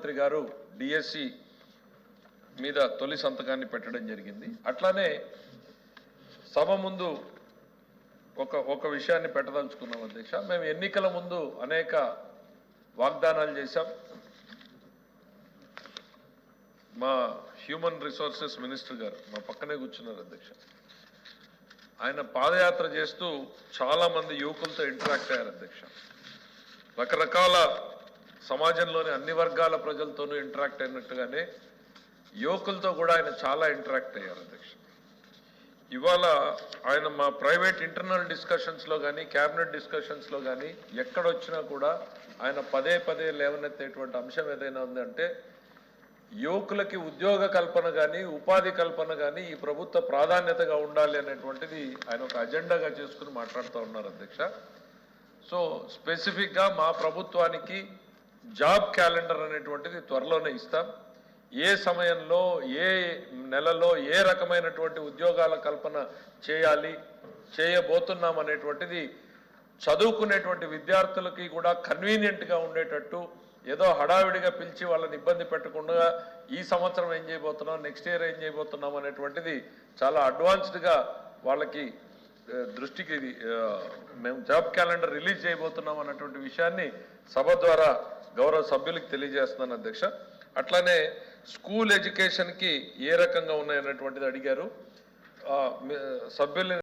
మంత్రి గారు డిఎస్సి మీద తొలి సంతకాన్ని పెట్టడం జరిగింది. అట్లానే సభ ముందు ఒక ఒక విషయాన్ని పెట్టదలుచుకున్నాం అధ్యక్ష. మేము ఎన్నికల ముందు అనేక వాగ్దానాలు చేశాం. మా హ్యూమన్ రిసోర్సెస్ మినిస్టర్ గారు మా పక్కనే కూర్చున్నారు అధ్యక్ష. ఆయన పాదయాత్ర చేస్తూ చాలామంది యువకులతో ఇంటరాక్ట్ అయ్యారు అధ్యక్ష. రకరకాల సమాజంలోని అన్ని వర్గాల ప్రజలతోనూ ఇంటరాక్ట్ అయినట్టుగానే యువకులతో కూడా ఆయన చాలా ఇంటరాక్ట్ అయ్యారు అధ్యక్ష. ఇవాళ ఆయన మా ప్రైవేట్ ఇంటర్నల్ డిస్కషన్స్లో కానీ క్యాబినెట్ డిస్కషన్స్లో కానీ ఎక్కడొచ్చినా కూడా ఆయన పదే పదే లేవనెత్తేటువంటి అంశం ఏదైనా ఉందంటే యువకులకి ఉద్యోగ కల్పన కానీ ఉపాధి కల్పన కానీ ఈ ప్రభుత్వ ప్రాధాన్యతగా ఉండాలి అనేటువంటిది ఆయన ఒక అజెండాగా చేసుకుని మాట్లాడుతూ ఉన్నారు అధ్యక్ష. సో స్పెసిఫిక్గా మా ప్రభుత్వానికి జాబ్ క్యాలెండర్ అనేటువంటిది త్వరలోనే ఇస్తాం. ఏ సమయంలో ఏ నెలలో ఏ రకమైనటువంటి ఉద్యోగాల కల్పన చేయాలి చేయబోతున్నాం అనేటువంటిది చదువుకునేటువంటి విద్యార్థులకి కూడా కన్వీనియంట్గా ఉండేటట్టు ఏదో హడావిడిగా పిలిచి వాళ్ళని ఇబ్బంది పెట్టకుండా ఈ సంవత్సరం ఏం చేయబోతున్నాం నెక్స్ట్ ఇయర్ ఏం చేయబోతున్నాం అనేటువంటిది చాలా అడ్వాన్స్డ్గా వాళ్ళకి దృష్టికి ఇది, మేము జాబ్ క్యాలెండర్ రిలీజ్ చేయబోతున్నాం అన్నటువంటి విషయాన్ని సభ ద్వారా గౌరవ సభ్యులకు తెలియజేస్తున్నాను అధ్యక్ష. అట్లానే స్కూల్ ఎడ్యుకేషన్కి ఏ రకంగా ఉన్నాయన్నటువంటిది అడిగారు. ఆ, సభ్యుల్ని